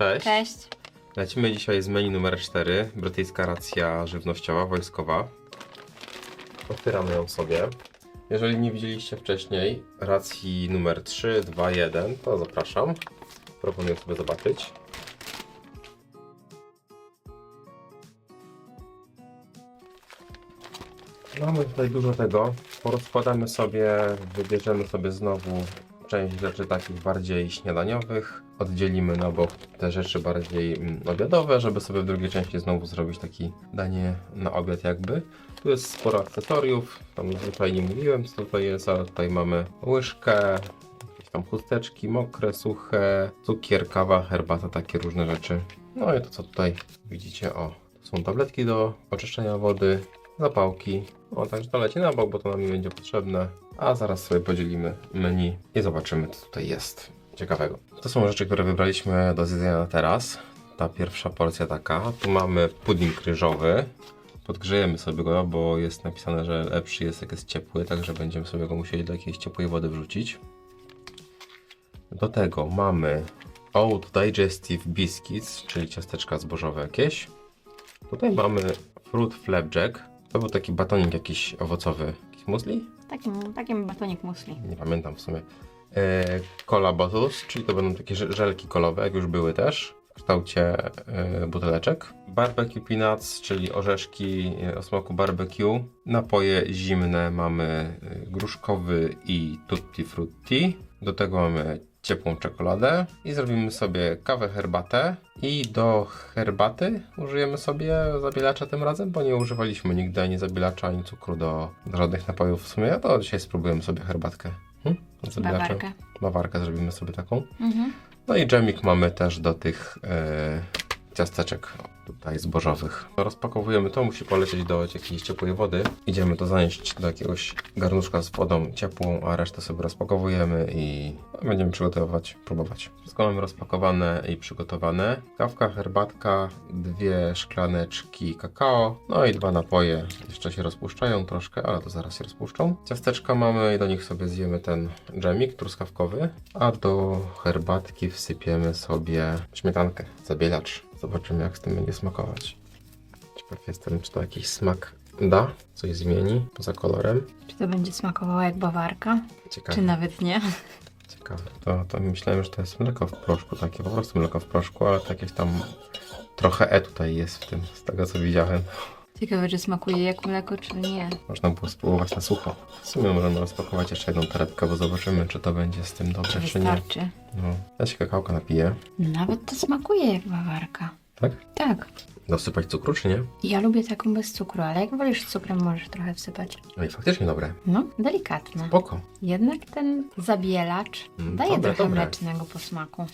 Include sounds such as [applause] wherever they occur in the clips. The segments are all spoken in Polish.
Cześć. Cześć. Lecimy dzisiaj z menu numer 4. Brytyjska racja żywnościowa, wojskowa. Otwieramy ją sobie. Jeżeli nie widzieliście wcześniej racji numer 3, 2, 1, to zapraszam. Proponuję sobie zobaczyć. Mamy tutaj dużo tego. Porozkładamy sobie, wybierzemy sobie znowu część rzeczy takich bardziej śniadaniowych. Oddzielimy na bok te rzeczy bardziej mm, obiadowe, żeby sobie w drugiej części znowu zrobić taki danie na obiad jakby. Tu jest sporo akcesoriów, tam zwyczajnie nie mówiłem co tutaj jest, ale tutaj mamy łyżkę, jakieś tam chusteczki mokre, suche, cukier, kawa, herbata, takie różne rzeczy. No i to co tutaj widzicie, o, to są tabletki do oczyszczenia wody, zapałki. O, także to leci na bok, bo to nam nie będzie potrzebne. A zaraz sobie podzielimy menu i zobaczymy, co tutaj jest ciekawego. To są rzeczy, które wybraliśmy do zjedzenia na teraz. Ta pierwsza porcja taka. Tu mamy pudding ryżowy. Podgrzejemy sobie go, bo jest napisane, że lepszy jest jak jest ciepły, także będziemy sobie go musieli do jakiejś ciepłej wody wrzucić. Do tego mamy Oat Digestive Biscuits, czyli ciasteczka zbożowe jakieś. Tutaj mamy Fruit Flapjack. To był taki batonik jakiś owocowy. Jakiś musli? Takim, takim batonik musli. Nie pamiętam w sumie. E, cola bottles, czyli to będą takie ż- żelki kolowe, jak już były też, w kształcie e, buteleczek. Barbecue peanuts, czyli orzeszki e, o smaku barbecue. Napoje zimne mamy e, gruszkowy i tutti frutti. Do tego mamy ciepłą czekoladę i zrobimy sobie kawę, herbatę i do herbaty użyjemy sobie zabielacza tym razem, bo nie używaliśmy nigdy ani zabielacza, ani cukru do, żadnych napojów w sumie, a to dzisiaj spróbujemy sobie herbatkę. Hm? Z zabielaczem. Bawarkę. Bawarkę zrobimy sobie taką. Mhm. No i dżemik mamy też do tych e, ciasteczek tutaj zbożowych. Rozpakowujemy to, musi polecieć do jakiejś ciepłej wody. Idziemy to zanieść do jakiegoś garnuszka z wodą ciepłą, a resztę sobie rozpakowujemy i będziemy przygotowywać, próbować. Wszystko mamy rozpakowane i przygotowane. Kawka, herbatka, dwie szklaneczki kakao, no i dwa napoje. Jeszcze się rozpuszczają troszkę, ale to zaraz się rozpuszczą. Ciasteczka mamy i do nich sobie zjemy ten dżemik truskawkowy, a do herbatki wsypiemy sobie śmietankę, zabielacz. Zobaczymy jak z tym będzie smakować. Ciekaw jestem, czy to jakiś smak da, coś zmieni poza kolorem. Czy to będzie smakowało jak bawarka? Ciekawe. Czy nawet nie? Ciekawe. To, to myślałem, że to jest mleko w proszku, takie po prostu mleko w proszku, ale to jakieś tam trochę E tutaj jest w tym, z tego co widziałem. Ciekawe, czy smakuje jak mleko, czy nie. Można było spróbować na sucho. W sumie możemy rozpakować jeszcze jedną torebkę, bo zobaczymy, czy to będzie z tym Czy dobre, czy nie. wystarczy? No. Ja się kakałka napiję. Nawet to smakuje jak bawarka. Tak? Tak. Dosypać cukru, czy nie? Ja lubię taką bez cukru, ale jak wolisz z cukrem, możesz trochę wsypać. No i faktycznie dobre. No, delikatne. Spoko. Jednak ten zabielacz Mm, daje dobre, trochę dobre. mlecznego posmaku.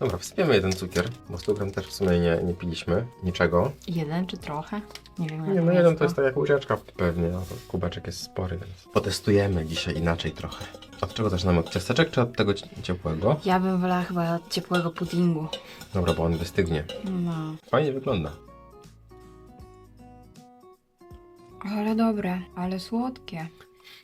Dobra, wsypiemy jeden cukier, bo z cukrem też w sumie nie, nie piliśmy niczego. Jeden czy trochę? Nie wiem, Nie, jak no jest jeden to jest tak jak łyżeczka pewnie, a to kubeczek jest spory, więc potestujemy dzisiaj inaczej trochę. Od czego zaczynamy? Od ciasteczek czy od tego ci- ciepłego? Ja bym wolała chyba od ciepłego puddingu. Dobra, bo on wystygnie. No. Fajnie wygląda. Ale dobre, ale słodkie.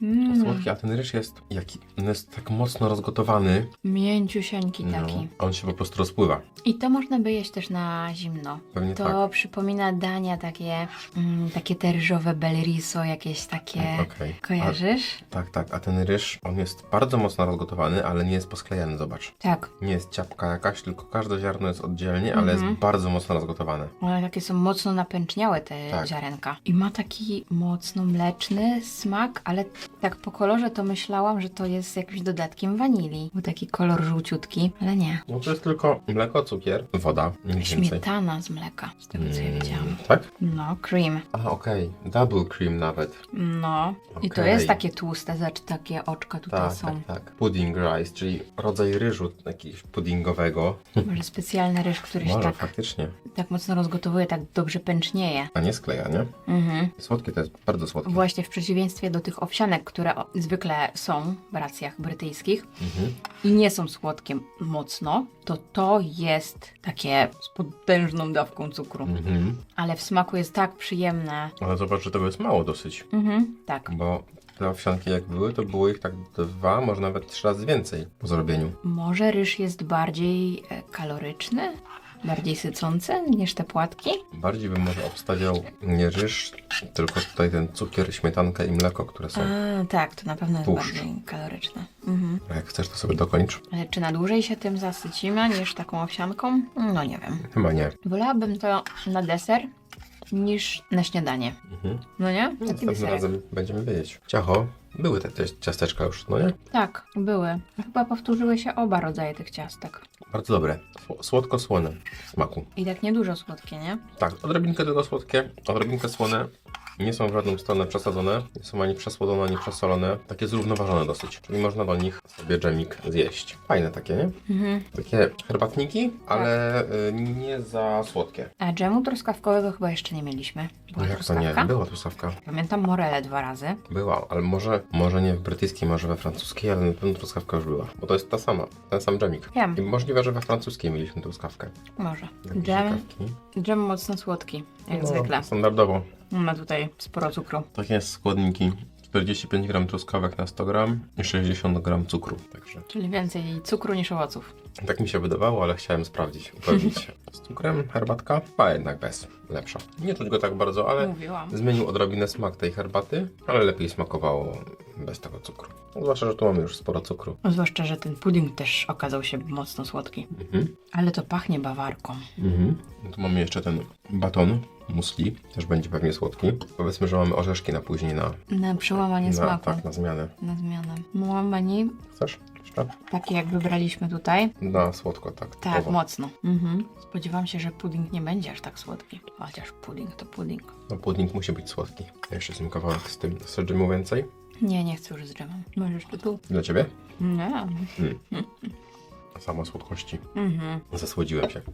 Mm. Słodki, a ten ryż jest jaki? On jest tak mocno rozgotowany. Mięciusieńki taki. No, on się po prostu rozpływa. I to można by jeść też na zimno. Pewnie To tak. przypomina dania takie, mm, takie te ryżowe bel riso, jakieś takie. Okej. Kojarzysz? A, tak, tak. A ten ryż, on jest bardzo mocno rozgotowany, ale nie jest posklejany, zobacz. Tak. Nie jest ciapka jakaś, tylko każde ziarno jest oddzielnie, ale Mhm. jest bardzo mocno rozgotowane. One takie są mocno napęczniałe te Tak. ziarenka. I ma taki mocno mleczny smak, ale tak po kolorze to myślałam, że to jest jakimś dodatkiem wanilii. Był taki kolor żółciutki, ale nie. No to jest tylko mleko, cukier, woda, nic więcej. Śmietana z mleka, z tego co ja Mm, widziałam. Tak? No, cream. A, okej. Double cream nawet. No. I to Okej. jest takie tłuste, zobacz, takie oczka tutaj Tak, są. tak, tak. Pudding rice, czyli rodzaj ryżu jakiegoś puddingowego. Może specjalny ryż, który się Może tak, faktycznie. tak mocno rozgotowuje, tak dobrze pęcznieje. A nie skleja, nie? Mhm. Słodkie to jest bardzo słodkie. Właśnie w przeciwieństwie do tych owsianek, które o- zwykle są w racjach brytyjskich Mhm. i nie są słodkie mocno, to to jest takie z potężną dawką cukru. Mhm. Ale w smaku jest tak przyjemne. Ale zobacz, że tego jest mało dosyć. Mhm, tak. Bo te owsianki jak były, to było ich tak dwa, może nawet trzy razy więcej po zrobieniu. Może ryż jest bardziej e, kaloryczny? Bardziej sycące niż te płatki. Bardziej bym może obstawiał nie ryż, tylko tutaj ten cukier, śmietankę i mleko, które są. A, tak, to na pewno jest Tłuszcz. bardziej kaloryczne. Mhm. A jak chcesz, to sobie dokończ. Ale czy na dłużej się tym zasycimy niż taką owsianką? No nie wiem. Chyba nie. Wolałabym to na deser niż na śniadanie. Mhm. No nie? Taki Następnym razem będziemy wiedzieć. Ciacho, były te, te ciasteczka już, no nie? Tak, były. Chyba powtórzyły się oba rodzaje tych ciastek. Bardzo dobre. Sło- Słodko-słone w smaku. I tak niedużo słodkie, nie? Tak, odrobinkę tylko słodkie, odrobinkę słone. Nie są w żadną stronę przesadzone, nie są ani przesłodzone, ani przesolone. Takie zrównoważone dosyć. Czyli można do nich sobie dżemik zjeść. Fajne takie, nie? Mhm. Takie herbatniki, ale y, nie za słodkie. A dżemu truskawkowego chyba jeszcze nie mieliśmy. Była Jak to nie? truskawka? Była truskawka. Pamiętam morele dwa razy. Była, ale może, może nie w brytyjskiej, może we francuskiej, ale na pewno truskawka już była. Bo to jest ta sama, ten sam dżemik. Wiem, I możliwe, że we francuskiej mieliśmy truskawkę. może. Jakieś Dżem, ciekawki. dżem mocno słodki, jak No, zwykle. Standardowo. Ma tutaj sporo cukru. Takie składniki. 45 gram truskawek na 100 gram i 60 gram cukru. Także Czyli więcej cukru niż owoców. tak mi się wydawało, ale chciałem sprawdzić, upewnić się. [laughs] Z cukrem herbatka, a jednak bez. Lepsza. Nie czuć go tak bardzo, ale Mówiłam. zmienił odrobinę smak tej herbaty, ale lepiej smakowało bez tego cukru. Zwłaszcza, że tu mamy już sporo cukru. Zwłaszcza, że ten pudding też okazał się mocno słodki. Mhm. Ale to pachnie bawarką. Mhm. Tu mamy jeszcze ten baton musli, też będzie pewnie słodki. Powiedzmy, że mamy orzeszki na później na, Na przełamanie na, smaku. tak, na zmianę. Na zmianę. Muamani, Chcesz jeszcze? takie jak wybraliśmy tutaj. Na słodko, tak. Tak, typowo. mocno. Mhm. Spodziewam się, że pudding nie będzie aż tak słodki. Chociaż pudding to pudding. No pudding musi być słodki. Ja jeszcze jestem kawałek z tym. Dżemu więcej? Nie, nie chcę już z dżemem. Może jeszcze tu? Dla ciebie? Nie. Sama słodkości. Mhm. Zasłodziłem się. [laughs]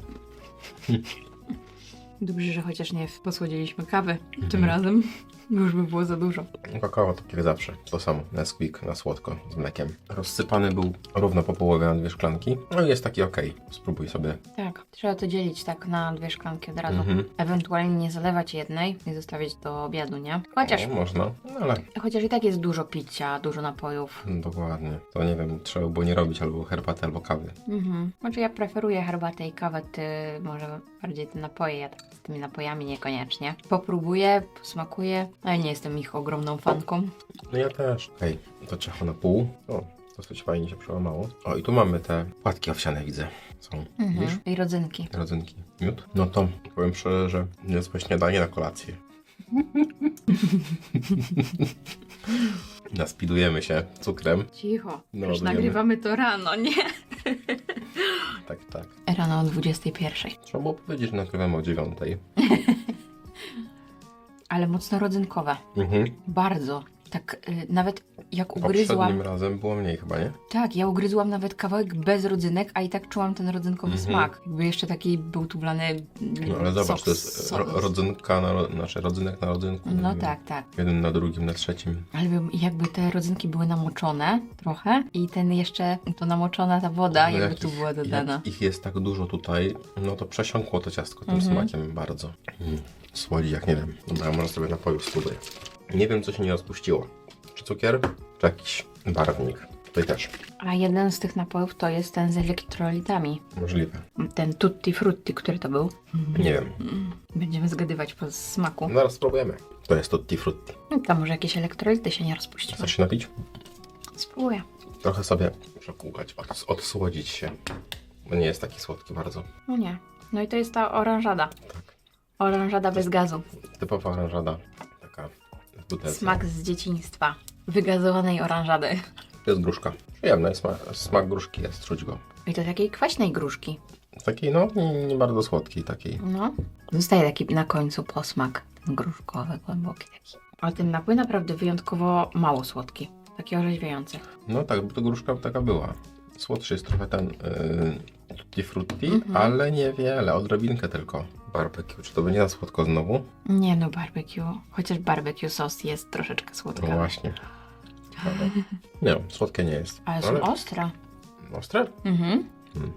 Dobrze, że chociaż nie posłodziliśmy kawy Mhm. tym razem. Już by było za dużo. Kakao tak jak zawsze. To samo. Nesquik na słodko z mlekiem. Rozsypany był równo po połowie na dwie szklanki. No i jest taki ok. Spróbuj sobie. Tak, trzeba to dzielić tak na dwie szklanki od razu. Mhm. Ewentualnie nie zalewać jednej i zostawić do obiadu, nie? Chociaż, No, można, no ale chociaż i tak jest dużo picia, dużo napojów. no, dokładnie. To nie wiem, trzeba było nie robić albo herbaty, albo kawy. Mhm. Znaczy ja preferuję herbatę i kawę, ty może bardziej te napoje, ja tak z tymi napojami niekoniecznie. Popróbuję, posmakuję, ale nie jestem ich ogromną fanką. No ja też. Okej, to ciacho na pół. O, dosyć fajnie się przełamało. O, i tu mamy te płatki owsiane, widzę. Są. Widzisz? Mhm. I rodzynki. rodzynki, miód. No to powiem szczerze, że niezłe śniadanie na kolację. [laughs] Naspidujemy się cukrem. Cicho, No, już nagrywamy to rano, nie? Tak, tak. Rano o 21. Trzeba było powiedzieć, że nagrywamy o dziewiątej. [laughs] Ale mocno rodzynkowe. Mhm. Bardzo. Tak y, nawet jak ugryzłam. Poprzednim razem było mniej chyba, nie? Tak, ja ugryzłam nawet kawałek bez rodzynek, a i tak czułam ten rodzynkowy Mhm. smak. Jakby jeszcze taki był tu wlany. mm, No ale zobacz, sos- to jest ro rodzynka na, ro- znaczy rodzynek na rodzynku. No Jakby tak, tak. Jeden na drugim, na trzecim. Ale bym- jakby te rodzynki były namoczone trochę i ten jeszcze, to namoczona ta woda No jakby jak tu ich- była dodana. Jak ich jest tak dużo tutaj, no to przesiąkło to ciastko tym Mhm. smakiem bardzo. Mm. Słodzi jak nie wiem. Dobra, może sobie napoju spróbuję. Nie wiem, co się nie rozpuściło. Czy cukier, czy jakiś barwnik. Tutaj też. A jeden z tych napojów to jest ten z elektrolitami. Możliwe. Ten tutti frutti, który to był. Nie wiem. Będziemy zgadywać po smaku. Zaraz spróbujemy. To jest tutti frutti. No, Tam może jakieś elektrolity się nie rozpuściły. Chcesz się napić? Spróbuję. Trochę sobie przekłukać, od, odsłodzić się. Bo nie jest taki słodki bardzo. No nie. No i to jest ta oranżada. Tak. Oranżada bez gazu. Typowa oranżada. Taka butelce. Smak z dzieciństwa. Wygazowanej oranżady. To jest gruszka. Przyjemny smak, smak gruszki jest, czuć go. I to takiej kwaśnej gruszki. Takiej, no, nie, nie bardzo słodkiej takiej. No. Zostaje taki na końcu posmak gruszkowy, głęboki taki. Ale ten napój naprawdę wyjątkowo mało słodki. Taki orzeźwiający. No tak, bo to gruszka taka była. Słodszy jest trochę ten yy, tutti frutti, Mhm. ale niewiele, odrobinkę tylko. Barbecue, czy to będzie za słodko znowu? Nie no, barbecue. Chociaż barbecue sos jest troszeczkę No słodka. właśnie. Ciekawe. Nie, słodkie nie jest. Ale są ostre. ostre? Mhm. Hmm.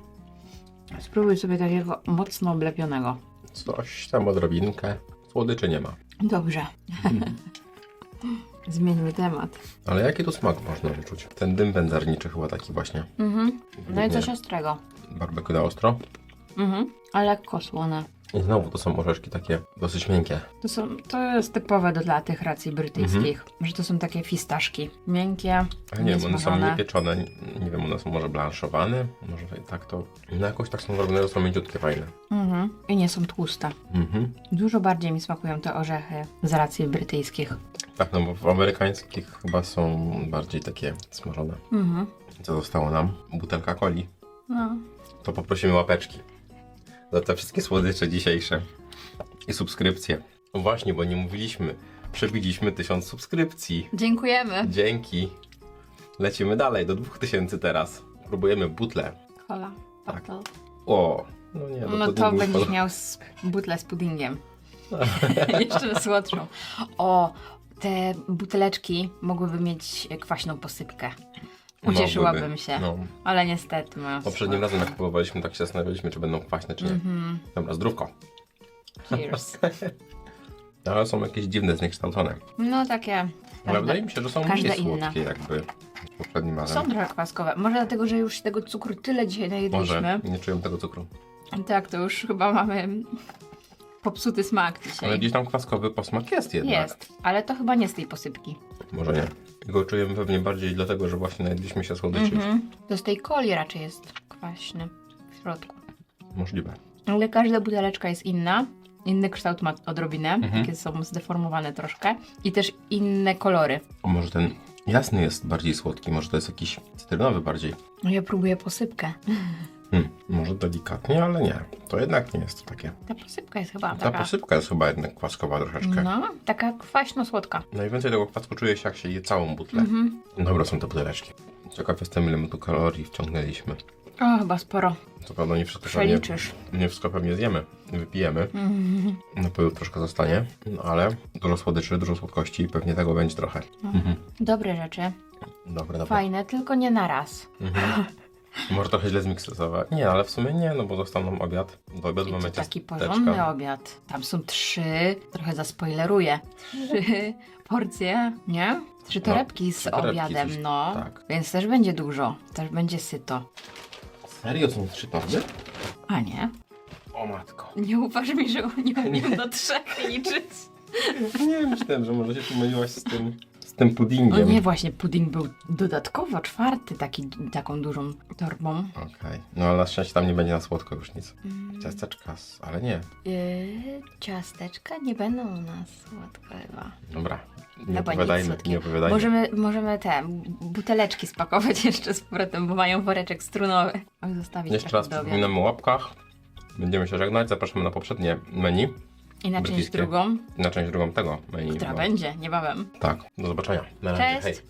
Spróbuj sobie takiego mocno oblepionego. Coś tam odrobinkę. Słodyczy nie ma. Dobrze. [laughs] Zmieńmy temat. Ale jaki tu smak można wyczuć? Ten dym wędzarniczy chyba taki właśnie. Mhm. No i coś ostrego. Barbecue na ostro. Mhm. A lekko słone. I znowu to są orzeszki takie dosyć miękkie. To, są, to jest typowe do, dla tych racji brytyjskich, że to są takie fistaszki. Miękkie, Ale nie wiem, one są niesmażone. niepieczone, nie, nie wiem, one są może blanszowane, może tak to... No jakoś tak są zrobione, że są mięciutkie, fajne. Mhm. I nie są tłuste. Mhm. Dużo bardziej mi smakują te orzechy z racji brytyjskich. Tak, no bo w amerykańskich chyba są bardziej takie smażone. Mhm. Co zostało nam? Butelka coli. No. To poprosimy łapeczki. Za te wszystkie słodycze dzisiejsze. I subskrypcje. No właśnie, bo nie mówiliśmy. Przebiliśmy tysiąc subskrypcji. Dziękujemy. Dzięki. Lecimy dalej, do 2000 teraz. Próbujemy butle. Kola. Tak. bottle. O, no nie, do No to puddingu będziesz miał s- butlę z puddingiem. [laughs] [laughs] Jeszcze słodszą. O, te buteleczki mogłyby mieć kwaśną posypkę. Ucieszyłabym Mogłyby. się. No. Ale niestety moja Poprzednim razem jak próbowaliśmy, tak się zastanawialiśmy, czy będą kwaśne, czy nie. Mhm. Dobra, zdrówko. Cheers. [laughs] Ale są jakieś dziwne, zniekształcone. No takie. Ale wydaje mi się, że są każda mniej inna. słodkie jakby poprzednim razem. są trochę kwaskowe. Może dlatego, że już tego cukru tyle dzisiaj najedliśmy. Może, nie czuję tego cukru. Tak, to już chyba mamy popsuty smak dzisiaj. Ale gdzieś tam kwaskowy posmak jest jednak. Jest, ale to chyba nie z tej posypki. Może nie. Go czujemy pewnie bardziej dlatego, że właśnie najedliśmy się słodyczy. Mhm. To z tej coli raczej jest kwaśny w środku. Możliwe. Ale każda buteleczka jest inna. Inny kształt ma odrobinę, Mhm. takie są zdeformowane troszkę. I też inne kolory. O, może ten jasny jest bardziej słodki, może to jest jakiś cytrynowy bardziej. No ja próbuję posypkę. [laughs] Hmm, może delikatnie, ale nie. To jednak nie jest takie. Ta posypka jest chyba Ta taka... posypka jest chyba jednak kwaskowa troszeczkę. No, taka kwaśno-słodka. Najwięcej tego kwasku czuje się, jak się je całą butlę. Mhm. Dobra są te buteleczki. Ciekaw jestem, ile my tu kalorii wciągnęliśmy. O, chyba sporo. Co prawda nie wszystko pewnie, Przeliczysz. nie wszystko pewnie zjemy, wypijemy. Mhm. Na pewno troszkę zostanie, no ale dużo słodyczy, dużo słodkości i pewnie tego będzie trochę. Mhm. Dobre rzeczy. Dobre, dobre. Fajne, tylko nie na raz. Mhm. [laughs] Może trochę źle zmiksować. Nie, ale w sumie nie, no bo został nam obiad. Do obiadu mamy to taki ciasteczka. porządny obiad. Tam są trzy, trochę zaspoileruję, trzy [laughs] porcje, nie? Trzy No, torebki z torebki obiadem, coś- no. tak. Więc też będzie dużo, też będzie syto. Serio są trzy torby? A nie? O matko. Nie ufasz mi, że [laughs] nie umiem do trzech liczyć. [laughs] Nie, myślałem, że może się pomyliłaś z tym, z tym O puddingiem. nie, właśnie pudding był dodatkowo czwarty taki, taką dużą torbą. Okej, no ale na szczęście tam nie będzie na słodko już nic. Mm. Ciasteczka, ale nie. Yy, ciasteczka nie będą u nas słodko chyba. Dobra, nie Chyba nic opowiadajmy, słodkiego. nie opowiadajmy. Możemy, możemy te buteleczki spakować [laughs] jeszcze z powrotem, bo mają woreczek strunowy. Oj, zostawić Jeszcze trochę raz do obiadu. przypominamy o łapkach. Będziemy się żegnać, zapraszamy na poprzednie menu. I na część brytyjskie. drugą, Na część drugą tego menu. która bo- będzie niebawem. Tak, do zobaczenia. Na razie, Cześć! hej.